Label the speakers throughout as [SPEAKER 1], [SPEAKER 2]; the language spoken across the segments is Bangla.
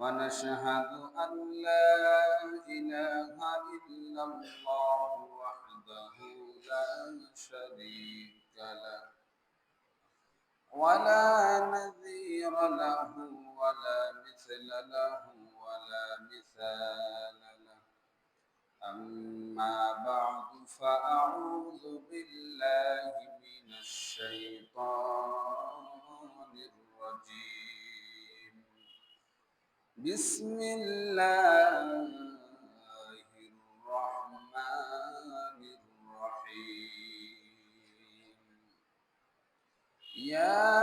[SPEAKER 1] ونشهد أن لا إله إلا الله وحده لا شريك له ولا نذير له ولا مثل له ولا مثال له. أما بعد فأعوذ بالله من الشيطان الرجيم. بسم الله الرحمن الرحيم. يا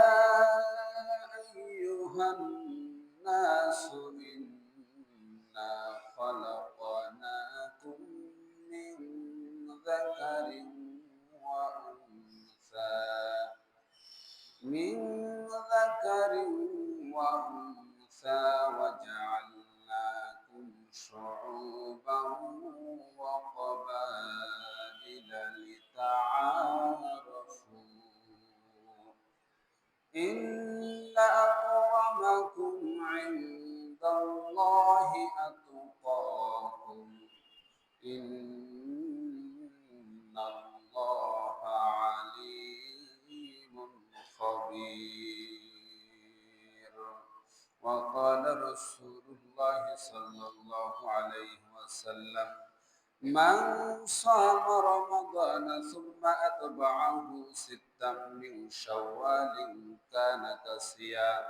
[SPEAKER 1] أيها الناس إنا خلقناكم من ذكر وأنثى. من ذكر وأنثى. وجعلناكم شعوبا وقبائل لتعارفوا إن أكرمكم عند الله أتقاكم إن من صام رمضان ثم أتبعه ستا من شوال كان كصيام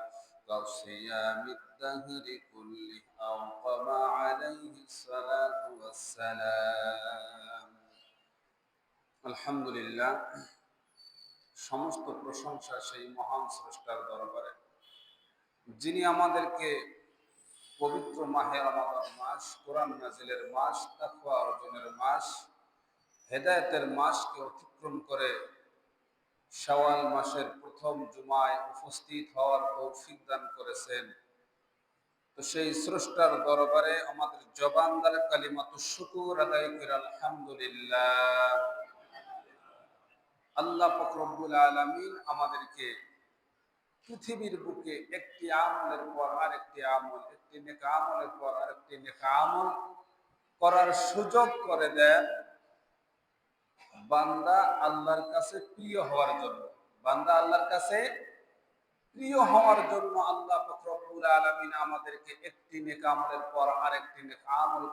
[SPEAKER 1] كصيام الدهر كله أو قضى عليه الصلاة والسلام الحمد لله সমস্ত প্রশংসা সেই মহান স্রষ্টার দরবারে যিনি আমাদেরকে পবিত্র মাহে রমাদান মাস, কোরআন নাজিলের মাস, তাকওয়া অর্জনের মাস, হেদায়েতের মাসকে অতিক্রম করে শাওয়াল মাসের প্রথম জুমায় উপস্থিত হওয়ার তৌফিক দান করেছেন। তো সেই স্রষ্টার দরবারে আমাদের জবান দ্বারা কালিমাত শুকুর আদায় করে আলহামদুলিল্লাহ। আল্লাহ ফকরবুল আলমিন আমাদেরকে পৃথিবীর বুকে একটি আমলের পর আরেকটি আমল একটি পর আরেকটি করার সুযোগ করে দেন। বান্দা আল্লাহর কাছে প্রিয় হওয়ার জন্য, বান্দা আল্লাহর কাছে প্রিয় হওয়ার জন্য আল্লাহ ফকরবুল আলমিন আমাদেরকে একটি পর আরেকটি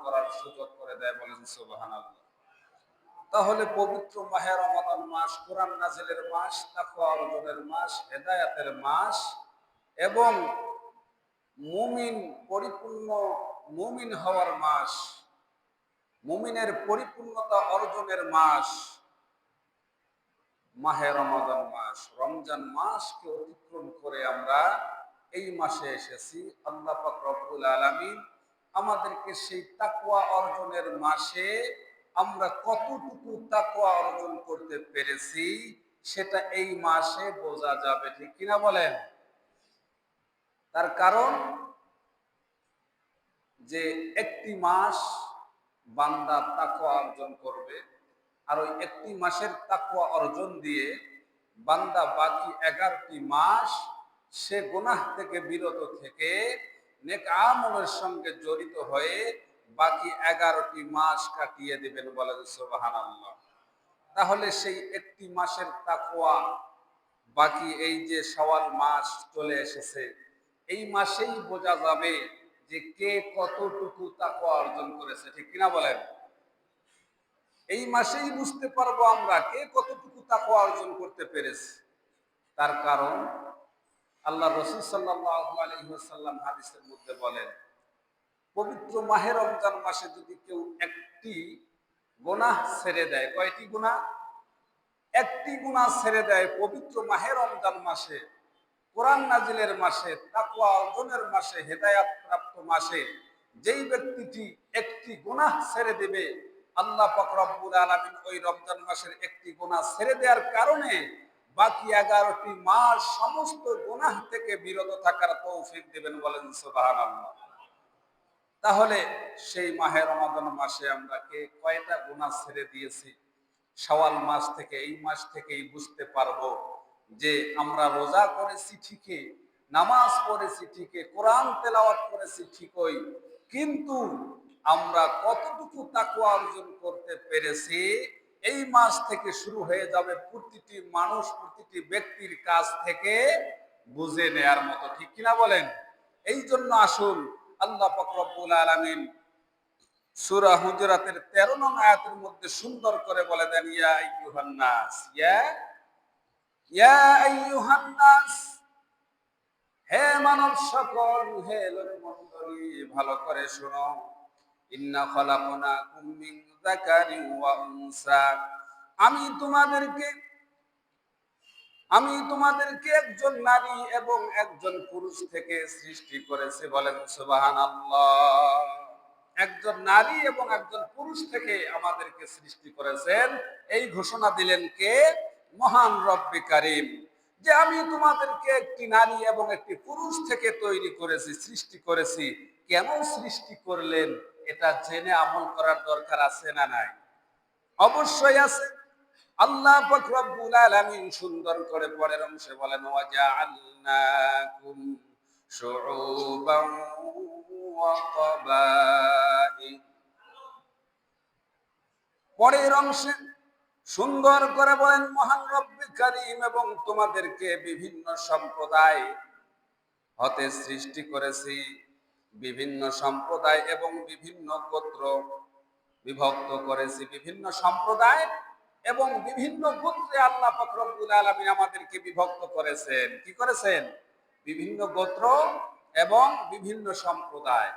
[SPEAKER 1] করার সুযোগ করে দেয় বলেন সুবাহান তাহলে পবিত্র মাহে রমাদান মাস, কোরআন নাজিলের মাস, তাকওয়া অর্জনের মাস, হেদায়াতের মাস এবং মুমিন পরিপূর্ণ মুমিন হওয়ার মাস, মুমিনের পরিপূর্ণতা অর্জনের মাস, মাহে রমাদান মাস, রমজান মাসকে অতিক্রম করে আমরা এই মাসে এসেছি। আল্লাহ পাক রব্বুল আলামিন আমাদেরকে সেই তাকুয়া অর্জনের মাসে আমরা কতটুকু তাকুয়া অর্জন করতে পেরেছি, সেটা এই মাসে বোঝা যাবে, ঠিক কিনা বলেন? তার কারণ যে একটি মাস বান্দা তাকওয়া অর্জন করবে আর ওই একটি মাসের তাকওয়া অর্জন দিয়ে বান্দা বাকি এগারোটি মাস সে গুনাহ থেকে বিরত থেকে নেক আমলের সঙ্গে জড়িত হয়ে বাকি এগারোটি মাস কাটিয়ে দেবেন বলেন সোবাহান তাহলে সেই একটি মাসের তাকোয়া বাকি এই যে সওয়াল মাস চলে এসেছে এই মাসেই বোঝা যাবে যে কে কতটুকু তাকোয়া অর্জন করেছে, ঠিক কিনা বলেন? এই মাসেই বুঝতে পারব আমরা কে কতটুকু তাকোয়া অর্জন করতে পেরেছে। তার কারণ আল্লাহ রসুল সাল্লাহ হাদিসের মধ্যে বলেন, পবিত্র মাহে রমজান মাসে যদি কেউ একটি গোনাহ ছেড়ে দেয়, কয়টি গুনাহ? একটি গুনাহ ছেড়ে দেয় পবিত্র মাহে রমজান মাসে। কোরআন নাজিলের মাসে তাকুয়া অর্জনের মাসে, হেদায়াত প্রাপ্ত মাসে, যেই ব্যক্তিটি একটি গুনাহ ছেড়ে দেবে, আল্লাহ পাক রব্বুল আলামিন ওই রমজান মাসের একটি গুনাহ ছেড়ে দেওয়ার কারণে বাকি এগারোটি মাস সমস্ত গুনাহ থেকে বিরত থাকার তৌফিক দেবেন বলেন সুবহানাল্লাহ। তাহলে সেই মাহে রমাদান মাসে আমরা কে কয়টা গুনাহ ছেড়ে দিয়েছি? সওয়াল মাস থেকে, এই মাস থেকেই বুঝতে পারব যে আমরা রোজা করেছি ঠিকই, নামাজ পড়েছি ঠিকই, কোরআন তেলাওয়াত করেছি ঠিকই, কিন্তু আমরা কতটুকু তাকুয়া অর্জন করতে পেরেছি, এই মাস থেকে শুরু হয়ে যাবে প্রতিটি মানুষ, প্রতিটি ব্যক্তির কাছ থেকে বুঝে নেয়ার মতো, ঠিক কিনা বলেন? এই জন্য আসুন, আল্লাহ ফকরবুল আলমিন সুরা হুজরাতের তেরো নং আয়াতের মধ্যে সুন্দর করে বলে দেন, ইয়া আইয়ুহান নাস, ইয়া হে মানব সকল, হে লোকমণ্ডলী, ভালো করে শোনো। ইন্না খলাকনাকুম মিন যাকারিন আমি তোমাদেরকে আমি তোমাদেরকে একজন নারী এবং একজন পুরুষ থেকে সৃষ্টি করেছি বলেন সুবহানাল্লাহ। একজন নারী এবং একজন পুরুষ থেকে আমাদেরকে সৃষ্টি করেছেন। এই ঘোষণা দিলেন কে? মহান রব্বে কারিম, যে আমি তোমাদেরকে একটি নারী এবং একটি পুরুষ থেকে তৈরি করেছি, সৃষ্টি করেছি। কেন সৃষ্টি করলেন? এটা জেনে আমল করার দরকার আছে না নাই? অবশ্যই আছে। আল্লাহ রব্বুল আলামিন সুন্দর করে পরের অংশে বলেন, ওয়াজআলনাকুম শুউবান ওয়া ক্বাবাইল পরের অংশে সুন্দর করে বলেন, মহান রব্বি কারীম এবং তোমাদেরকে বিভিন্ন সম্প্রদায় হতে সৃষ্টি করেছি। বিভিন্ন সম্প্রদায় এবং বিভিন্ন গোত্র বিভক্ত করেছি। বিভিন্ন সম্প্রদায় এবং বিভিন্ন গোত্রে আল্লাহ ফখরবুল আলমিন আমাদেরকে বিভক্ত করেছেন। কি করেছেন? বিভিন্ন গোত্র এবং বিভিন্ন সম্প্রদায়।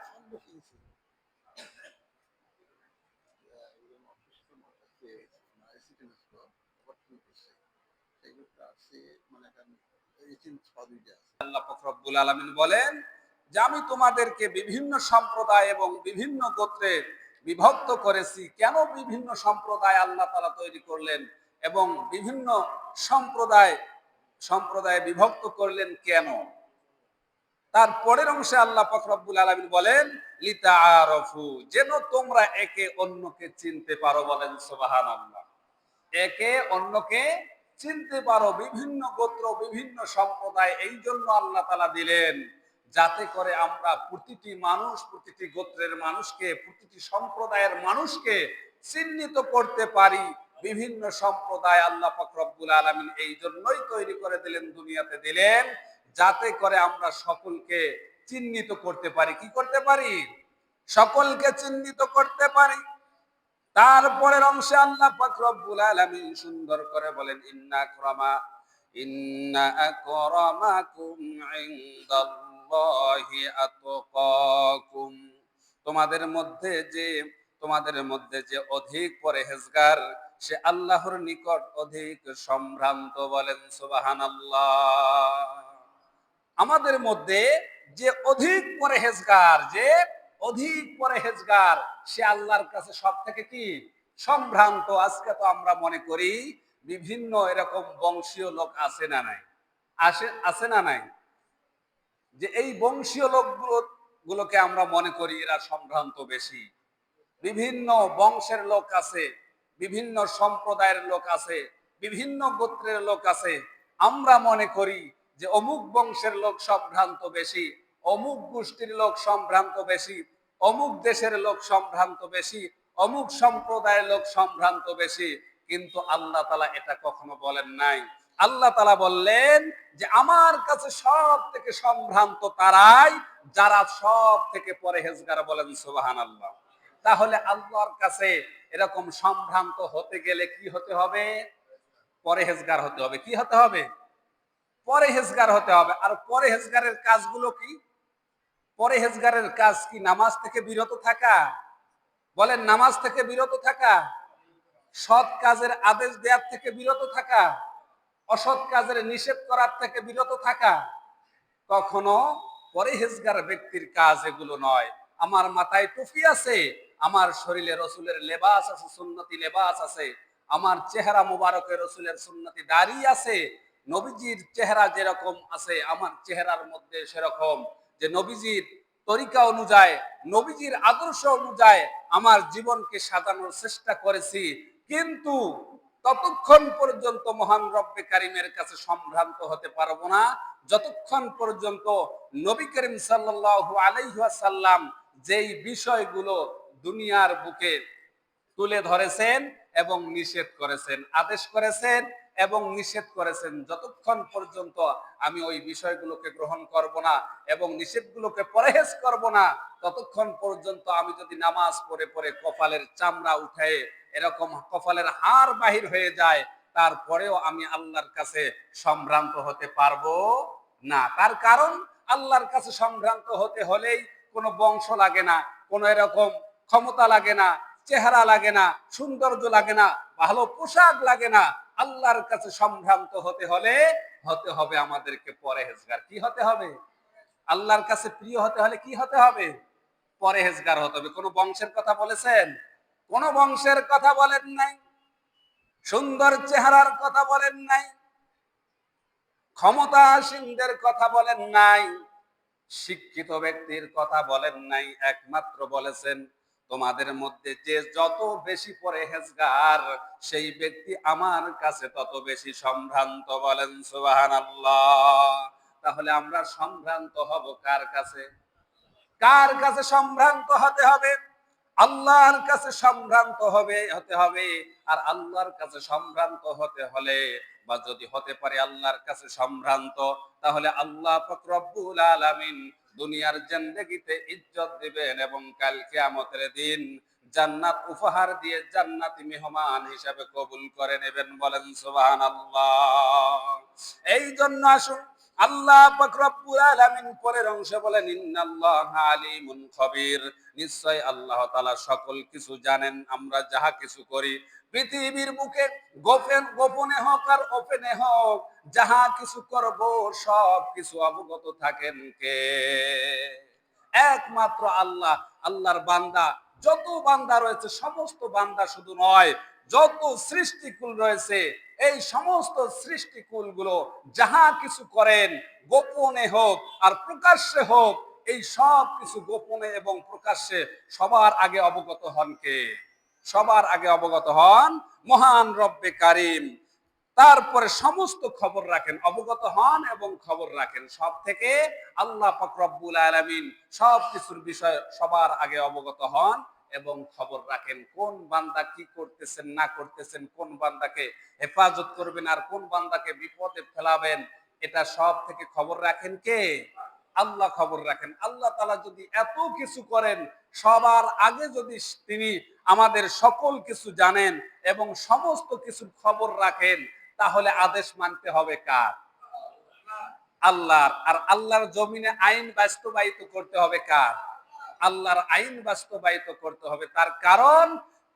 [SPEAKER 1] বলেন, যে আমি তোমাদেরকে বিভিন্ন সম্প্রদায় এবং বিভিন্ন গোত্রে বিভক্ত করেছি, কেন বিভিন্ন সম্প্রদায় আল্লাহ তালা তৈরি করলেন এবং বিভিন্ন সম্প্রদায় সম্প্রদায় বিভক্ত করলেন কেন? তার পরের অংশে আল্লাহ ফখরবুল আলমিন বলেন লিতা আরফু যেন তোমরা একে অন্যকে চিনতে পারো বলেন সোবাহান আল্লাহ একে অন্যকে চিনতে পারো বিভিন্ন গোত্র, বিভিন্ন সম্প্রদায়, এই জন্য আল্লাহ তালা দিলেন, যাতে করে আমরা প্রতিটি মানুষ, প্রতিটি গোত্রের মানুষকে, প্রতিটি সম্প্রদায়ের মানুষকে চিহ্নিত করতে পারি। বিভিন্ন সম্প্রদায় আল্লাহ ফকরবুল আলমিন এই জন্যই তৈরি করে দিলেন, দুনিয়াতে দিলেন, যাতে করে আমরা সকলকে চিহ্নিত করতে পারি। কি করতে পারি? সকলকে চিহ্নিত করতে পারি। তারপরের অংশে আল্লাহ ফকরবুল আলমিন সুন্দর করে বলেন, ইন্না ক্রমা ইন্না আকরামাকুম ইনদাল্লাহ তোমাদের মধ্যে যে, তোমাদের মধ্যে যে অধিক পরেহেজগার, সে আল্লাহর নিকট অধিক সম্ভ্রান্ত বলেন সুবাহান আমাদের মধ্যে যে অধিক পরেহেজগার, যে অধিক পরেহেজগার, সে আল্লাহর কাছে সব থেকে কি? সম্ভ্রান্ত। আজকে তো আমরা মনে করি বিভিন্ন এরকম বংশীয় লোক আছে না নাই? আসে, আছে না নাই? যে এই বংশীয় লোকগুলো গুলোকে আমরা মনে করি এরা সম্ভ্রান্ত বেশি। বিভিন্ন বংশের লোক আছে, বিভিন্ন সম্প্রদায়ের লোক আছে, বিভিন্ন গোত্রের লোক আছে। আমরা মনে করি যে অমুক বংশের লোক সম্ভ্রান্ত বেশি। অমুক গোষ্ঠীর লোক সম্ভ্রান্ত বেশি, অমুক দেশের লোক সম্ভ্রান্ত বেশি, অমুক সম্প্রদায়ের লোক সম্ভ্রান্ত বেশি, কিন্তু আল্লাহ তালা এটা কখনো বলেন নাই। আল্লাহ তালা বললেন যে, আমার কাছে সব থেকে সম্ভ্রান্ত তারাই, যারা সব থেকে পরে হেজগার বলেন সুবাহান আল্লাহ তাহলে আল্লাহর কাছে এরকম সম্ভ্রান্ত হতে গেলে কি হতে হবে? পরে হেজগার হতে হবে। কি হতে হবে? পরে হেজগার হতে হবে। আর পরে হেজগারের কাজগুলো কি? পরে হেজগারের কাজ কি? নামাজ থেকে বিরত থাকা? বলেন, নামাজ থেকে বিরত থাকা? সৎ কাজের আদেশ দেওয়ার থেকে বিরত থাকা? অসৎ কাজের নিষেধ করার থেকে বিরত থাকা? কখনো পরেহেজগার ব্যক্তির কাজ এগুলো নয়। আমার মাথায় টুপি আছে, আমার শরীরে রসুলের লেবাস আছে, সুন্নতি লেবাস আছে, আমার চেহারা মুবারকে রসুলের সুন্নতি দাড়ি আছে, নবীজির চেহারা যেরকম আছে, আমার চেহারার মধ্যে সেরকম। যে নবীজির তরিকা অনুযায়ী, নবীজির আদর্শ অনুযায়ী আমার জীবনকে সাজানোর চেষ্টা করেছি। কিন্তু ততক্ষণ পর্যন্ত মহান রব্বে কারিমের কাছে সম্ভ্রান্ত হতে পারব না। যতক্ষণ পর্যন্ত নবী করিম সাল্লাল্লাহু আলাইহি ওয়াসাল্লাম যেই বিষয়গুলো দুনিয়ার বুকে তুলে ধরেছেন এবং নিষেধ করেছেন, আদেশ করেছেন এবং নিষেধ করেছেন। যতক্ষণ পর্যন্ত আমি ওই বিষয়গুলোকে গ্রহণ করব না এবং নিষেধগুলোকে পরহেজ করব না, ততক্ষণ পর্যন্ত আমি যদি নামাজ পড়ে পড়ে কপালের চামড়া উঠে এরকম কপালের হাড় বাহির হয়ে যায়, তারপরেও আমি আল্লাহর কাছে সম্ভ্রান্ত হতে পারব না। তার কারণ, আল্লাহর কাছে সম্ভ্রান্ত হতে হলেই কোনো বংশ লাগে না, কোনো এরকম ক্ষমতা লাগে না, চেহারা লাগে না, সৌন্দর্য লাগে না, ভালো পোশাক লাগে না আল্লাহর কাছে সম্ভ্রান্ত হতে হলে হতে হবে আমাদেরকে পরেহেজগার। কি হতে হবে? আল্লাহর কাছে প্রিয় হতে হলে কি হতে হবে? পরেহেজগার হতে হবে। কোনো বংশের কথা বলেছেন? কোন বংশের কথা বলেন নাই। সুন্দর চেহারার কথা বলেন নাই। ক্ষমতাসীনদের কথা বলেন নাই। শিক্ষিত ব্যক্তির কথা বলেন নাই। একমাত্র বলেছেন তোমাদের মধ্যে যে যত বেশি পরে হেজগার সেই ব্যক্তি আমার কাছে তত বেশি সম্ভ্রান্ত বলেন সুবাহান তাহলে আমরা সম্ভ্রান্ত হব কার কাছে? কার কাছে সম্ভ্রান্ত হতে হবে? আল্লাহর কাছে সম্ভ্রান্ত হবে, হতে হবে। আর আল্লাহর কাছে সম্ভ্রান্ত হতে হলে বা যদি হতে পারে আল্লাহর কাছে সম্ভ্রান্ত, তাহলে আল্লাহ ফকরব্বুল আলামিন দুনিয়ার জেন্দেগিতে ইজ্জত দিবেন এবং কালকে আমতের দিন জান্নাত উপহার দিয়ে জান্নাতি মেহমান হিসাবে কবুল করে নেবেন বলেন সুবহানাল্লাহ। এই জন্য আসুন আল্লাহ রব্বুল আলামিন পরের অংশে বলেন, ইন্নাল্লাহা আলিমুন খবীর। নিশ্চয় আল্লাহ তাআলা সকল কিছু জানেন, আমরা যাহা কিছু করি। পৃথিবীর বুকে গোপন, গোপনে হোক আর ওপেনে হোক, যাহা কিছু করব, সব কিছু অবগত থাকেন কে? একমাত্র আল্লাহ, আল্লাহর বান্দা, যত বান্দা রয়েছে, সমস্ত বান্দা শুধু নয় যত সৃষ্টিকুল রয়েছে, এই সমস্ত সৃষ্টিকুলগুলো যাহা কিছু করেন গোপনে হোক আর প্রকাশ্যে হোক, এই সব কিছু গোপনে এবং প্রকাশ্যে সবার আগে অবগত হন কে? সবার আগে অবগত হন মহান রব্বে কারিম। তারপরে সমস্ত খবর রাখেন, অবগত হন এবং খবর রাখেন। সব থেকে আল্লাহ আলমিন আলামিন সব কিছুর বিষয় সবার আগে অবগত হন। এবং খবর রাখেন, কোন বান্দা কি করতেছেন, না করতেছেন, কোন বান্দাকে হেফাজত করবেন আর কোন বান্দাকে বিপদে ফেলাবেন, এটা সব থেকে খবর রাখেন কে? আল্লাহ খবর রাখেন। আল্লাহ তালা যদি এত কিছু করেন, সবার আগে যদি তিনি আমাদের সকল কিছু জানেন এবং সমস্ত কিছুর খবর রাখেন, তাহলে আদেশ মানতে হবে কার? আল্লাহর। আর আল্লাহর জমিনে আইন বাস্তবায়িত করতে হবে কার? আল্লাহর আইন বাস্তবায়িত করতে হবে। তার কারণ,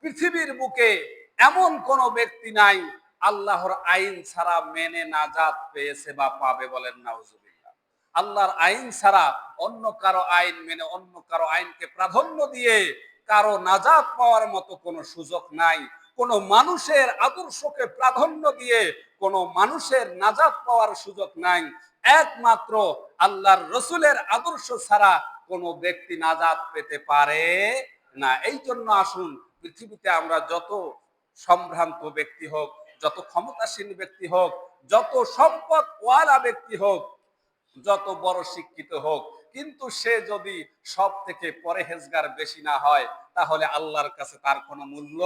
[SPEAKER 1] পৃথিবীর বুকে এমন কোন ব্যক্তি নাই, আল্লাহর আইন ছাড়া মেনে নাজাত পেয়েছে বা পাবে বলেন নাউজুবিল্লাহ। আল্লাহর আইন ছাড়া অন্য কারও আইন মেনে অন্য কারও আইনকে প্রাধান্য দিয়ে কারও নাজাত পাওয়ার মতো কোনো সুযোগ নাই। কোন মানুষের আদর্শকে প্রাধান্য দিয়ে কোন মানুষের নাজাত পাওয়ার সুযোগ নাই। একমাত্র আল্লাহর রসুলের আদর্শ ছাড়া কোনো ব্যক্তি নাজাত পেতে পারে না। এই জন্য আসুন, পৃথিবীতে আমরা যত সম্ভ্রান্ত ব্যক্তি হোক, যত ক্ষমতাসীন ব্যক্তি হোক, যত সম্পদ ওয়ালা ব্যক্তি হোক, যত বড় শিক্ষিত হোক, কিন্তু সে যদি সব থেকে পরেহেজগার বেশি না হয়, তাহলে আল্লাহর কাছে তার কোনো মূল্য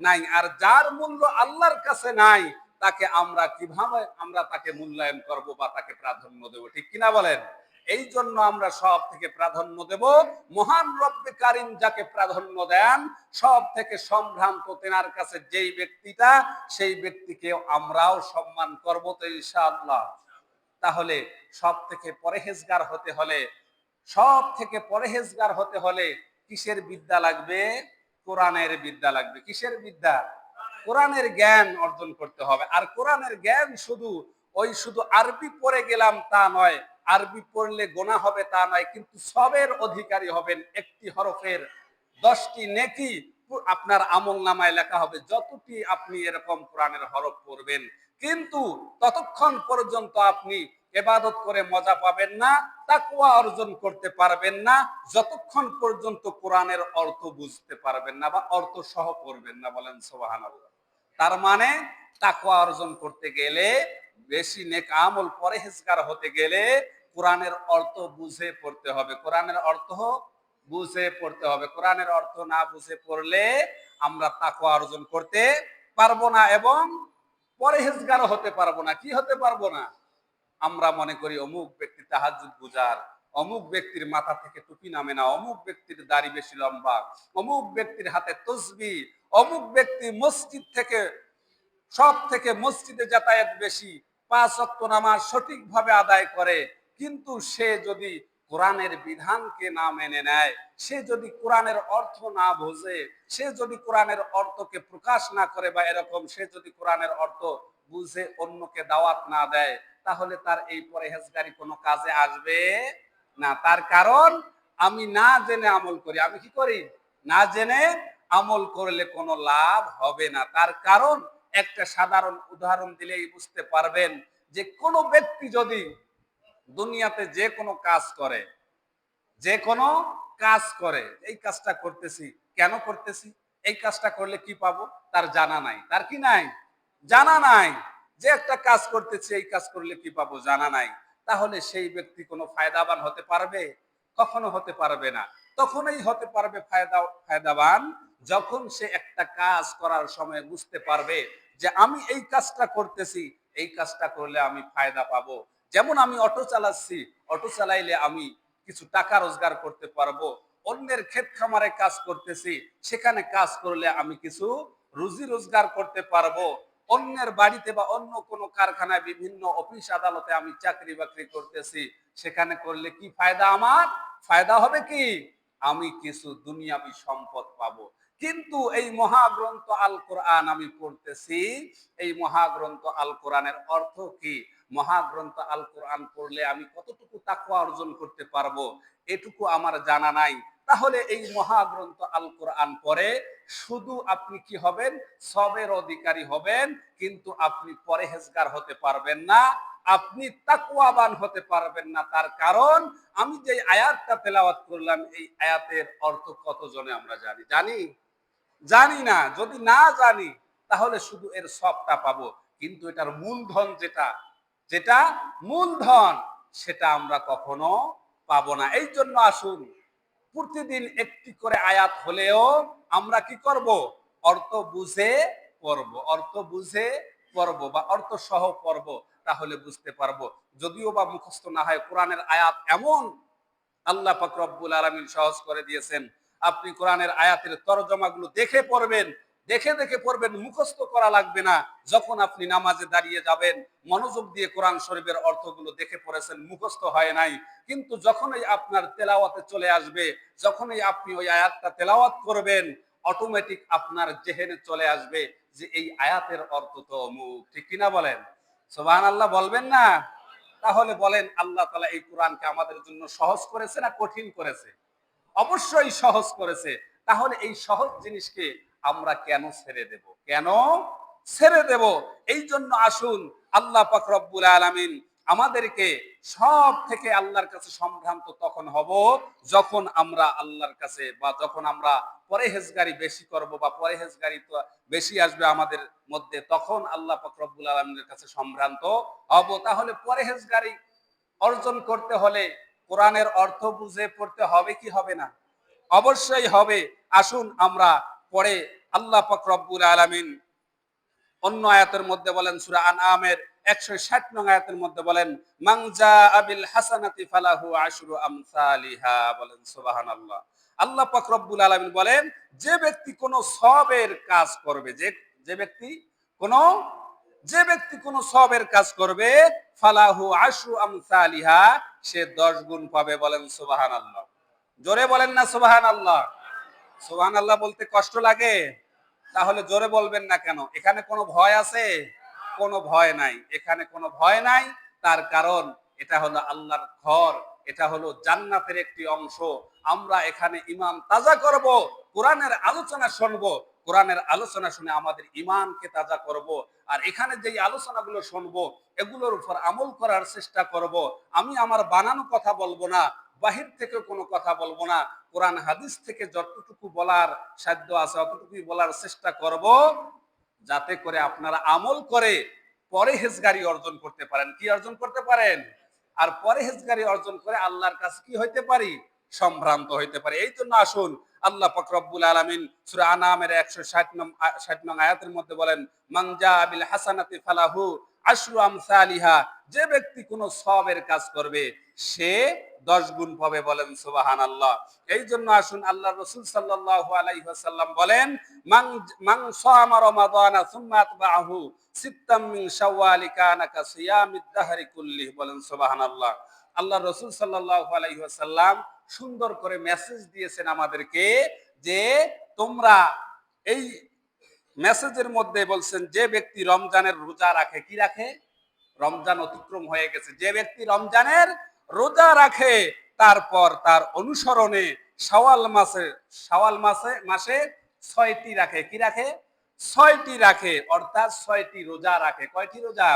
[SPEAKER 1] নাই। আর যার মূল্য আল্লাহর কাছে নাই, তাকে আমরা কীভাবে, আমরা তাকে মূল্যায়ন করব বা তাকে প্রাধান্য দেব, ঠিক কিনা বলেন? এই জন্য আমরা সব থেকে প্রাধান্য দেব। মহান রব্বে কারিম যাকে প্রাধান্য দেন, সব থেকে সম্ভ্রান্ত তেনার কাছে যেই ব্যক্তিটা, সেই ব্যক্তিকে আমরাও সম্মান করব তো ইনশাআল্লাহ। তাহলে সব থেকে পরেহেজগার হতে হলে, সব থেকে পরেহেজগার হতে হলে কিসের বিদ্যা লাগবে? কোরআনের বিদ্যা লাগবে। কিসের বিদ্যা? কোরআনের জ্ঞান অর্জন করতে হবে। আর কোরআনের জ্ঞান শুধু, ওই শুধু আরবি পড়ে গেলাম তা নয় আরবি পড়লে গোনা হবে তা নয়, কিন্তু সবের অধিকারী হবেন একটি হরফের। দশটি নেকি আপনার আমল নামায় লেখা হবে, যতটি আপনি এরকম কোরআনের হরফ পড়বেন। কিন্তু ততক্ষণ পর্যন্ত আপনি এবাদত করে মজা পাবেন না তাকুয়া অর্জন করতে পারবেন না, যতক্ষণ পর্যন্ত কোরআনের অর্থ বুঝতে পারবেন না বা অর্থ সহ করবেন না বলেন সোবাহান তার মানে তাকুয়া অর্জন করতে গেলে বেশি নেক আমল পরেহেজগার হতে গেলে কোরআনের অর্থ বুঝে পড়তে হবে। কোরআনের অর্থ বুঝে পড়তে হবে। কোরআনের অর্থ না বুঝে পড়লে আমরা তাকুয়া অর্জন করতে পারব না এবং পরেহেজগার হতে পারব না। কি হতে পারব না? আমরা মনে করি অমুক ব্যক্তি তাহাজুদ বুজার অমুক ব্যক্তির মাথা থেকে টুপি নামে না, অমুক ব্যক্তির দাড়ি বেশি লম্বা, অমুক ব্যক্তির হাতে তসবি, অমুক ব্যক্তি মসজিদ থেকে সব থেকে মসজিদে যাতায়াত বেশি, পাঁচ অক্ট নামাজ সঠিকভাবে আদায় করে। কিন্তু সে যদি কোরআনের বিধানকে না মেনে নেয়, সে যদি কোরআনের অর্থ না বোঝে, সে যদি কোরআনের অর্থকে প্রকাশ না করে বা এরকম সে যদি কোরআনের অর্থ বুঝে অন্যকে দাওয়াত না দেয়, তাহলে তার এই পরেহেজগারি কোনো কাজে আসবে না। তার কারণ, আমি না জেনে আমল করি। আমি কি করি? না জেনে আমল করলে কোনো লাভ হবে না। তার কারণ একটা সাধারণ উদাহরণ দিলেই বুঝতে পারবেন যে কোনো ব্যক্তি যদি দুনিয়াতে যে কোনো কাজ করে, যে কোনো কাজ করে, এই কাজটা করতেছি, কেন করতেছি? এই কাজটা করলে কি পাবো? তার জানা নাই। তার কি নাই? জানা নাই। যে একটা কাজ করতেছি, এই কাজ করলে কি পাবো? জানা নাই। তাহলে সেই ব্যক্তি কোনো ফায়দাবান হতে পারবে? কখনো হতে পারবে না। তখনই হতে পারবে ফায়দা, ফায়দাবান যখন সে একটা কাজ করার সময় বুঝতে পারবে যে আমি এই কাজটা করতেছি, এই কাজটা করলে আমি ফায়দা পাবো। যেমন আমি অটো চালাচ্ছি, অটো চালাইলে আমি কিছু টাকা রোজগার করতে পারব, অন্যের ক্ষেত খামারে কাজ করতেছি, সেখানে কাজ করলে আমি কিছু রুজি রোজগার করতে পারব। অন্যের বাড়িতে বা অন্য কোনো কারখানায় বিভিন্ন অফিস আদালতে আমি চাকরি বাকরি করতেছি, সেখানে করলে কি ফায়দা আমার? ফায়দা হবে কি? আমি কিছু দুনিয়াবি সম্পদ পাব। কিন্তু এই মহাগ্রন্থ আল কোরআন আমি পড়তেছি। এই মহাগ্রন্থ আল কোরআনের অর্থ কি? মহাগ্রন্থ আল কোরআন পড়লে আমি কতটুকু তাকুয়া অর্জন করতে পারব এটুকু আমার জানা নাই। তাহলে এই মহাগ্রন্থ আল কোরআন পরে শুধু আপনি কি হবেন? সবের অধিকারী হবেন, কিন্তু আপনি পরেহেজগার হতে পারবেন না। আপনি তাকুয়াবান হতে পারবেন না। তার কারণ, আমি যে আয়াতটা তেলাওয়াত করলাম, এই আয়াতের অর্থ কতজনে আমরা জানি? জানি? জানি না। যদি না জানি, তাহলে শুধু এর সবটা পাবো। কিন্তু এটার মূলধন যেটা যেটা মূলধন, সেটা আমরা কখনো পাবো না। এই জন্য আসুন, প্রতিদিন একটি করে আয়াত হলেও আমরা কি করব? অর্থ বুঝে পড়ব। অর্থ বুঝে পড়ব বা অর্থ সহ পড়ব। তাহলে বুঝতে পারব। যদিও বা মুখস্থ না হয়, কোরআনের আয়াত এমন আল্লাহ পাক রব্বুল আলামিন সহজ করে দিয়েছেন। আপনি কোরআনের আয়াতের তরজমাগুলো দেখে পড়বেন, দেখে দেখে পড়বেন, মুখস্থ করা লাগবে না। যখন আপনি নামাজে দাঁড়িয়ে যাবেন, মনোযোগ দিয়ে কোরআন শরীফের অর্থগুলো দেখে পড়েছেন, মুখস্থ হয় নাই। কিন্তু যখনই আপনার তেলাওয়াতে চলে আসবে, যখনই আপনি ওই আয়াতটা তেলাওয়াত করবেন অটোমেটিক আপনার জেহেনে চলে আসবে যে এই আয়াতের অর্থ তো অমুক। ঠিক কিনা বলেন? সোবাহান আল্লাহ বলবেন না? তাহলে বলেন, আল্লাহ তালা এই কোরআনকে আমাদের জন্য সহজ করেছে না কঠিন করেছে? অবশ্যই সহজ করেছে। তাহলে এই সহজ জিনিসকে আমরা কেন ছেড়ে দেব? কেন ছেড়ে দেব? এই জন্য আসুন, আল্লাহ পাক রব্বুল আলামিন আমাদেরকে সব থেকে আল্লাহর কাছে সম্ভ্রান্ত তখন হব যখন আমরা আল্লাহর কাছে বা যখন আমরা পরেহেজগারি বেশি করব বা পরেহেজগারি বেশি আসবে আমাদের মধ্যে, তখন আল্লাহ পাক রব্বুল কাছে সম্ভ্রান্ত হব। তাহলে পরেহেজগারি অর্জন করতে হলে কোরআনের অর্থ বুঝে পড়তে হবে কি হবে না? অবশ্যই হবে। আসুন আমরা পরে আল্লাহ পাক রব্বুল আলামিন অন্য আয়াতের মধ্যে বলেন, সূরা আনআমের 160 নং আয়াতের মধ্যে বলেন মাংজা আবিল হাসানাতি ফালাহু আমসালিহা বলেন, সুবহানাল্লাহ। আল্লাহ আলামিন বলেন, যে ব্যক্তি সবের কাজ করবে, যে যে ব্যক্তি যে ব্যক্তি সবের কাজ করবে, ফালাহু আমসালিহা, সে 10 গুণ পাবে বলেন, সুবহানাল্লাহ। জোরে বলেন না, সুবহানাল্লাহ। সুবহান আল্লাহ বলতে কষ্ট লাগে। তাহলে জোরে বলবেন না কেন? এখানে কোনো ভয় আছে? কোনো ভয় নাই। এখানে কোনো ভয় নাই, তার কারণ এটা হলো আল্লাহর ঘর, এটা হলো জান্নাতের একটি অংশ। আমরা এখানে ইমান তাজা করব, কোরআনের আলোচনা শুনব। কোরআনের আলোচনা শুনে আমাদের ইমানকে তাজা করব। আর এখানে যেই আলোচনাগুলো শুনব, এগুলোর উপর আমল করার চেষ্টা করব। আমি আমার বানানো কথা বলব না, বাহির থেকে কোনো কথা বলব না। কোরআন হাদিস থেকে যতটুকু বলার সাধ্য আছে, অতটুকুই বলার চেষ্টা করব। যাতে করে আপনারা আমল করে পরে হেজগারি অর্জন করতে পারেন। কি অর্জন করতে পারেন? আর পরে হেজগারি অর্জন করে আল্লাহর কাছে কি হইতে পারি? সম্ভ্রান্ত হইতে পারে। এই জন্য আসুন আল্লাহ ফকরবুল আলমিন সুরা আনামের একশো ষাট নং ষাট নং আয়াতের মধ্যে বলেন মাংজা আবিল হাসানাতি ফালাহু যে ব্যক্তি কোনো সবের কাজ করবে, সে দশ গুণ পাবে বলেন সুবাহান আল্লাহ এই জন্য আসুন আল্লাহ রসুল সাল্লাহ আলাইসাল্লাম বলেন মাং মাং সামা রমাদানা সুম্মা আতবাহু সিত্তাম শাওয়ালি কানা সিয়ামিদ দাহরি কুল্লি বলেন আল্লাহ রসুল সুন্দর করে মেসেজ দিয়েছেন আমাদেরকে যে তোমরা এই মেসেজের মধ্যে বলছেন, যে ব্যক্তি রমজানের রোজা রাখে, কি রাখে? রমজান অতিক্রম হয়ে গেছে। যে ব্যক্তি রমজানের রোজা রাখে, তারপর তার অনুসরণে সওয়াল মাসে সওয়াল মাসে মাসে ছয়টি রাখে। কি রাখে? ছয়টি রাখে, অর্থাৎ ছয়টি রোজা রাখে। কয়টি রোজা?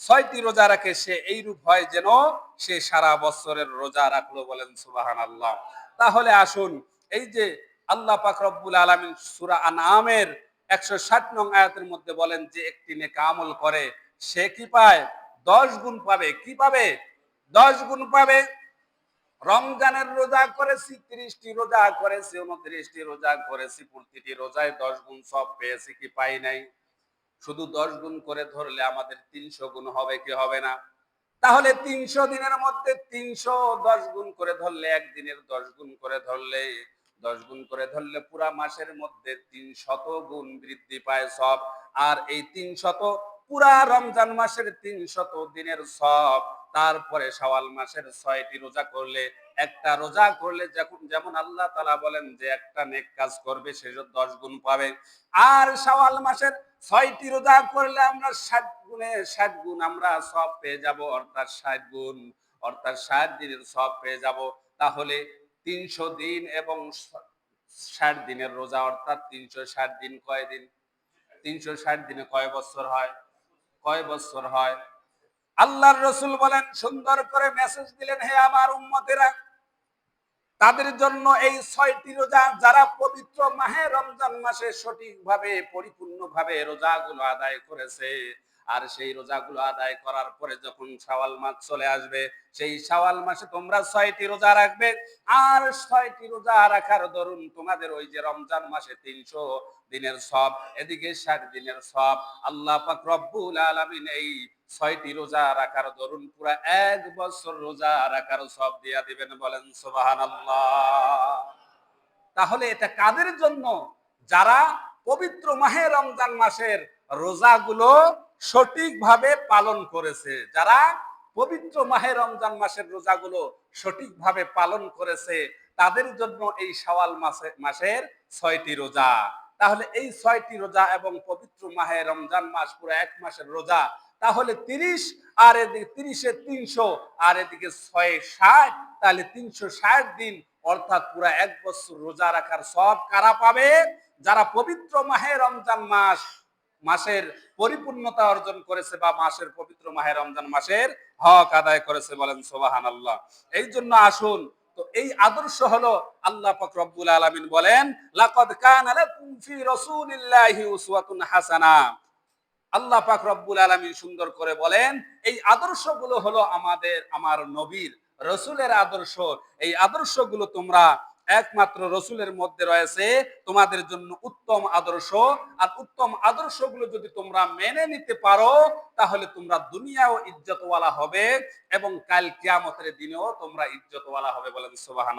[SPEAKER 1] ছয়টি রোজা রাখে, সে এইরূপ হয় যেন সে সারা বছরের রোজা রাখল বলেন সুবাহান আল্লাহ তাহলে আসুন, এই যে আল্লাহ পাক রব্বুল আলমিন সুরা আনামের একশো ষাট নং আয়াতের মধ্যে বলেন যে একটি নেকা আমল করে, সে কি পায়? দশ গুণ পাবে। কি পাবে? দশ গুণ পাবে। রমজানের রোজা করেছি, ত্রিশটি রোজা করেছি, উনত্রিশটি রোজা করেছি, প্রতিটি রোজায় দশ গুণ সব পেয়েছি, কি পাই নাই? শুধু দশ গুণ করে ধরলে আমাদের তিনশো গুণ হবে কি হবে না? তাহলে তিনশো দিনের মধ্যে তিনশো দশ গুণ করে ধরলে, একদিনের দশ গুণ করে ধরলে দশ গুণ করে ধরলে পুরা মাসের মধ্যে তিন শত গুণ বৃদ্ধি পায় সব। আর এই তিন শত পুরা রমজান মাসের তিন শত দিনের সব, তারপরে সওয়াল মাসের ছয়টি রোজা করলে, একটা রোজা করলে যখন, যেমন আল্লাহ তালা বলেন যে একটা নেক কাজ করবে, সে দশ গুণ পাবে। আর সওয়াল মাসের ছয়টি রোজা করলে আমরা ষাট গুণে ষাট গুণ আমরা সব পেয়ে যাব, অর্থাৎ ষাট গুণ, অর্থাৎ ষাট দিনের সব পেয়ে যাব। তাহলে তিনশো দিন এবং ষাট দিনের রোজা, অর্থাৎ তিনশো ষাট দিন কয় দিন? তিনশো ষাট দিনে কয় বছর হয়? কয় বছর হয়? আল্লাহর রসুল বলেন, সুন্দর করে মেসেজ দিলেন, হে আমার উম্মতেরা, তাদের জন্য এই ছয়টি রোজা, যারা পবিত্র মাহে রমজান মাসে সঠিকভাবে, পরিপূর্ণভাবে রোজাগুলো আদায় করেছে আর সেই রোজাগুলো আদায় করার পরে যখন শাওয়াল মাস চলে আসবে, সেই শাওয়াল মাসে তোমরা ছয়টি রোজা রাখবে। আর ছয়টি রোজা রাখার দরুন তোমাদের ওই যে রমজান মাসে তিনশো দিনের সব, এদিকে ষাট দিনের সব। আল্লাহ পাক রব্বুল আলামিন এই ছয়টি রোজা রাখার দরুন পুরা এক বছর রোজা রাখার সব দিয়া দিবেন বলেন সোবাহান তাহলে এটা কাদের জন্য? যারা পবিত্র মাহে রমজান মাসের রোজাগুলো সঠিকভাবে পালন করেছে। যারা পবিত্র মাহে রমজান মাসের রোজাগুলো সঠিকভাবে পালন করেছে, তাদের জন্য এই সওয়াল মাসে, মাসের ছয়টি রোজা। তাহলে এই ছয়টি রোজা এবং পবিত্র মাহে রমজান মাস পুরো এক মাসের রোজা, তাহলে তিরিশ আর এদিকে তিরিশে তিনশো আর এদিকে ছয় ষাট, তাহলে তিনশো ষাট দিন, অর্থাৎ পুরা এক বছর রোজা রাখার সব কারা পাবে? যারা পবিত্র মাহে রমজান মাস মাসের পরিপূর্ণতা অর্জন করেছে বা মাসের পবিত্র মাহে রমজান মাসের হক আদায় করেছে বলেন সোবাহান আল্লাহ এই জন্য আসুন, তো এই আদর্শ হলো আল্লাহ পাক রব্বুল আলামিন বলেন, লাকাদ কানা লাকুম ফি রাসূলিল্লাহি উসওয়াতুন হাসানা। আল্লাহ পাক রব্বুল আলামিন সুন্দর করে বলেন, এই আদর্শগুলো হলো আমাদের, আমার নবীর, রসুলের আদর্শ। এই আদর্শগুলো তোমরা একমাত্র রসুলের মধ্যে রয়েছে তোমাদের জন্য উত্তম আদর্শ। আর উত্তম আদর্শগুলো যদি তোমরা মেনে নিতে পারো, তাহলে তোমরা দুনিয়াও ইজ্জতওয়ালা হবে এবং কাল কিয়ামতের দিনেও তোমরা ইজ্জতওয়ালা হবে বলেন সুবাহান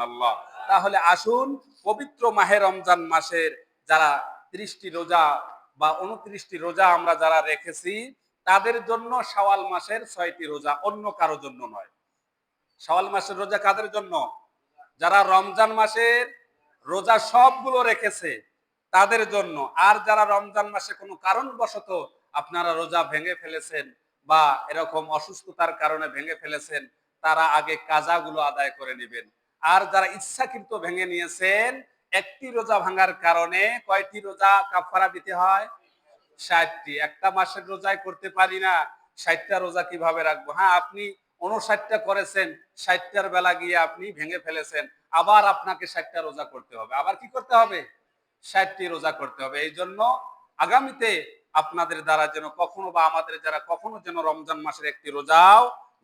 [SPEAKER 1] তাহলে আসুন, পবিত্র মাহে রমজান মাসের যারা ত্রিশটি রোজা বা উনত্রিশটি রোজা আমরা যারা রেখেছি, তাদের জন্য শাওয়াল মাসের ছয়টি রোজা অন্য কারও জন্য নয়। শাওয়াল মাসের রোজা কাদের জন্য? যারা রমজান মাসের রোজা সবগুলো রেখেছে, তাদের জন্য। আর যারা রমজান মাসে কোনো কারণবশত আপনারা রোজা ভেঙে ফেলেছেন বা এরকম অসুস্থতার কারণে ভেঙে ফেলেছেন, তারা আগে কাজাগুলো আদায় করে নেবেন। আর যারা ইচ্ছাকৃত ভেঙে নিয়েছেন, একটি রোজা ভাঙার কারণে কয়টি রোজা কাফারা দিতে হয়? ষাটটি। একটা মাসের রোজায় করতে পারি না, ষাটটা রোজা কীভাবে রাখব? হ্যাঁ আপনি উনষাটটা করেছেন, ষাটটার বেলা গিয়ে আপনি ভেঙে ফেলেছেন, আবার আপনাকে ষাটটা রোজা করতে হবে। আবার কি করতে হবে? ষাটটি রোজা করতে হবে। এই জন্য আগামীতে আপনাদের দ্বারা যেন কখনো বা আমাদের যারা কখনো যেন রমজান মাসের একটি রোজাও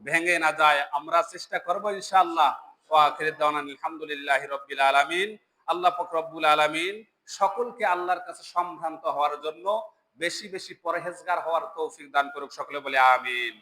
[SPEAKER 1] ভেঙে না যায়, আমরা চেষ্টা করব ইনশাআল্লাহ। আলহামদুলিল্লাহ রব্বিল আলমিন। আল্লাহ ফকরবুল আলমিন সকলকে আল্লাহর কাছে সম্ভ্রান্ত হওয়ার জন্য বেশি বেশি পরহেজগার হওয়ার তৌফিক দান করুক, সকলে বলে আমিন।